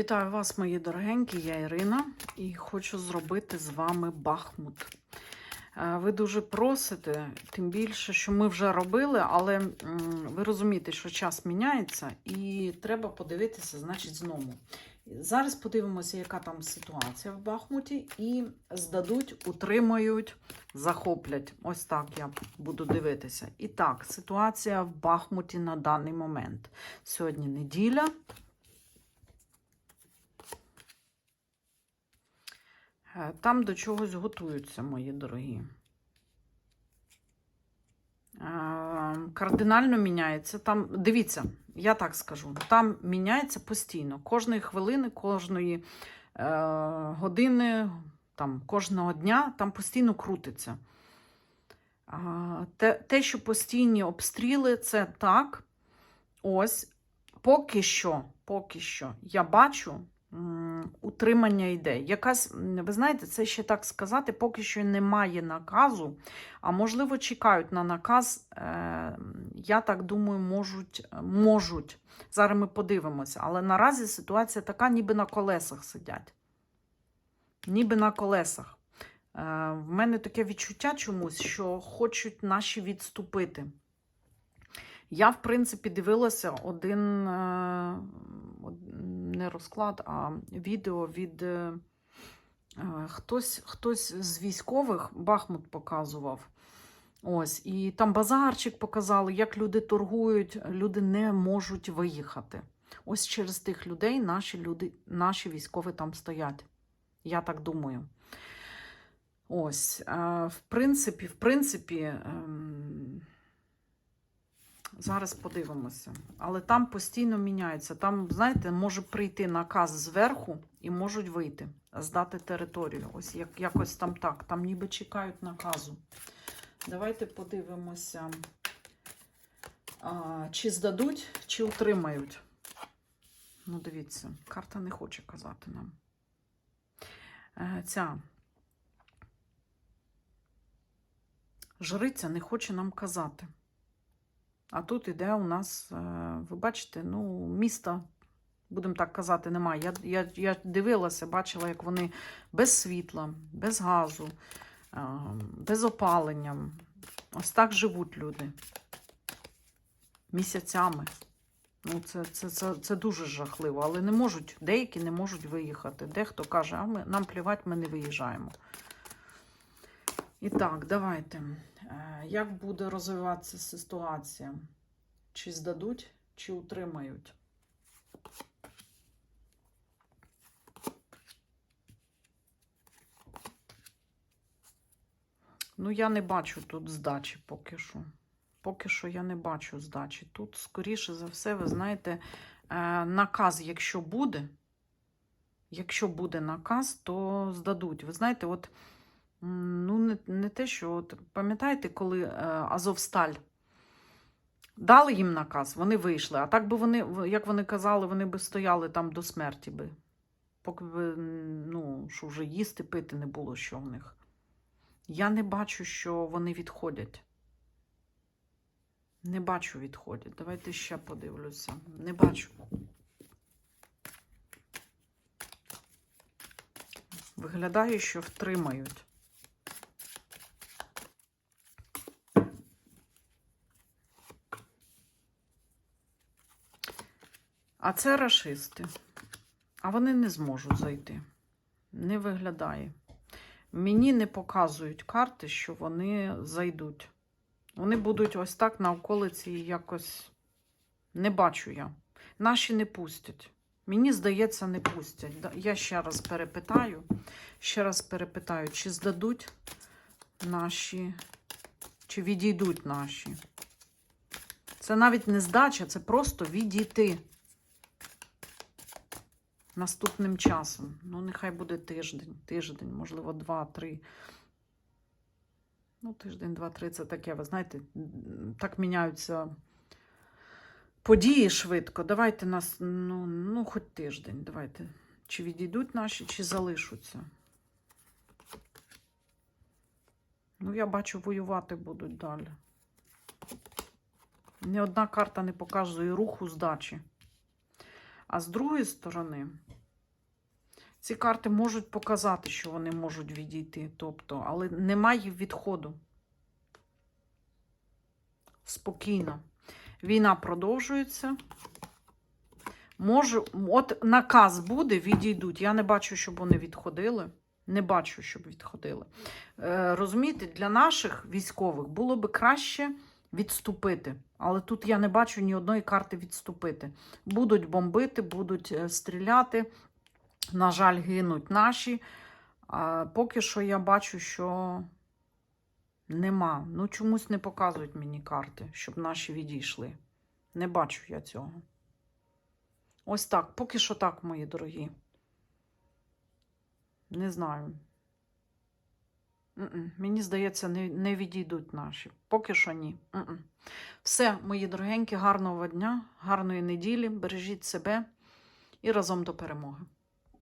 Вітаю вас, мої дорогенькі, я Ірина, і хочу зробити з вами Бахмут. Е, Ви дуже просите, тим більше, що ми вже робили, але ви розумієте, що час міняється, і треба подивитися, значить, знову. Зараз подивимося, яка там ситуація в Бахмуті, і здадуть, утримають, захоплять. Ось так я буду дивитися. І так, ситуація в Бахмуті на даний момент. Сьогодні неділя. Там до чогось готуються, мої дорогі. Е, Кардинально міняється. Там, дивіться, я так скажу, там міняється постійно. Кожної хвилини, кожної е, години, там, кожного дня там постійно крутиться. Те, те, що постійні обстріли, це так. Ось, поки що, поки що я бачу утримання йде. Якась, ви знаєте, це ще так сказати, поки що немає наказу, а можливо, чекають на наказ. Е, я так думаю, можуть, можуть. Зараз ми подивимося. Але наразі ситуація така, ніби на колесах сидять. Ніби на колесах. Е, в мене таке відчуття чомусь, що хочуть наші відступити. Я, в принципі, дивилася один е, не розклад, а відео від е, е, хтось, хтось з військових Бахмут показував. Ось, і там базарчик показали, як люди торгують, люди не можуть виїхати. Ось через тих людей наші люди, наші військові там стоять. Я так думаю. Ось, в принципі, в принципі, ем, зараз подивимося. Але там постійно міняється. Там, знаєте, може прийти наказ зверху і можуть вийти, здати територію. Ось як, якось там так. Там ніби чекають наказу. Давайте подивимося, а, чи здадуть, чи утримають. Ну, дивіться, карта не хоче казати нам. Е, Ця жриця не хоче нам казати. А тут іде у нас, е, ви бачите, ну, міста, будемо так казати, немає. Я, я, я дивилася, бачила, як вони без світла, без газу, е, без опалення. Ось так живуть люди. Місяцями. Ну, це, це, це, це дуже жахливо, але не можуть, деякі не можуть виїхати. Дехто каже, а ми, нам плівать, ми не виїжджаємо. І так, давайте. Е, Як буде розвиватися ситуація? Чи здадуть, чи утримають? Ну, я не бачу тут здачі поки що. Поки що я не бачу здачі. Тут, скоріше за все, ви знаєте, е, наказ, якщо буде, якщо буде наказ, то здадуть. Ви знаєте, от ну, не, не те, що от, пам'ятаєте, коли е, Азовсталь дали їм наказ, вони вийшли. А так би вони, як вони казали, вони би стояли там до смерті би. Поки би, ну, що вже їсти, пити не було що в них. Я не бачу, що вони відходять. Не бачу відходять. Давайте ще подивлюся. Не бачу. Виглядає, що втримають. А це рашисти. А вони не зможуть зайти. Не виглядає. Мені не показують карти, що вони зайдуть. Вони будуть ось так на околиці якось. Не бачу я. Наші не пустять. Мені здається, не пустять. Я ще раз перепитаю. Ще раз перепитаю, чи здадуть наші, чи відійдуть наші. Це навіть не здача, це просто відійти наступним часом. Ну, нехай буде тиждень, тиждень, можливо, два-три. Ну, тиждень, два-три це таке, ви знаєте, так міняються події швидко. Давайте нас, ну, ну хоч тиждень, давайте. Чи відійдуть наші, чи залишаться. Ну, я бачу, воювати будуть далі. Ні одна карта не показує руху здачі. А з другої сторони, Ці карти можуть показати, що вони можуть відійти, тобто, але немає відходу. Спокійно. Війна продовжується. Може, от наказ буде, відійдуть. Я не бачу, щоб вони відходили. Не бачу, щоб відходили. Е, розумієте, для наших військових було би краще відступити. Але тут я не бачу ні одної карти відступити. Будуть бомбити, будуть е, стріляти. На жаль, гинуть наші. А поки що я бачу, що нема. Ну, чомусь не показують мені карти, щоб наші відійшли. Не бачу я цього. Ось так, поки що так, мої дорогі. Не знаю. Мені здається, не, не відійдуть наші. Поки що ні. Все, мої дорогенькі, гарного дня, гарної неділі. Бережіть себе і разом до перемоги.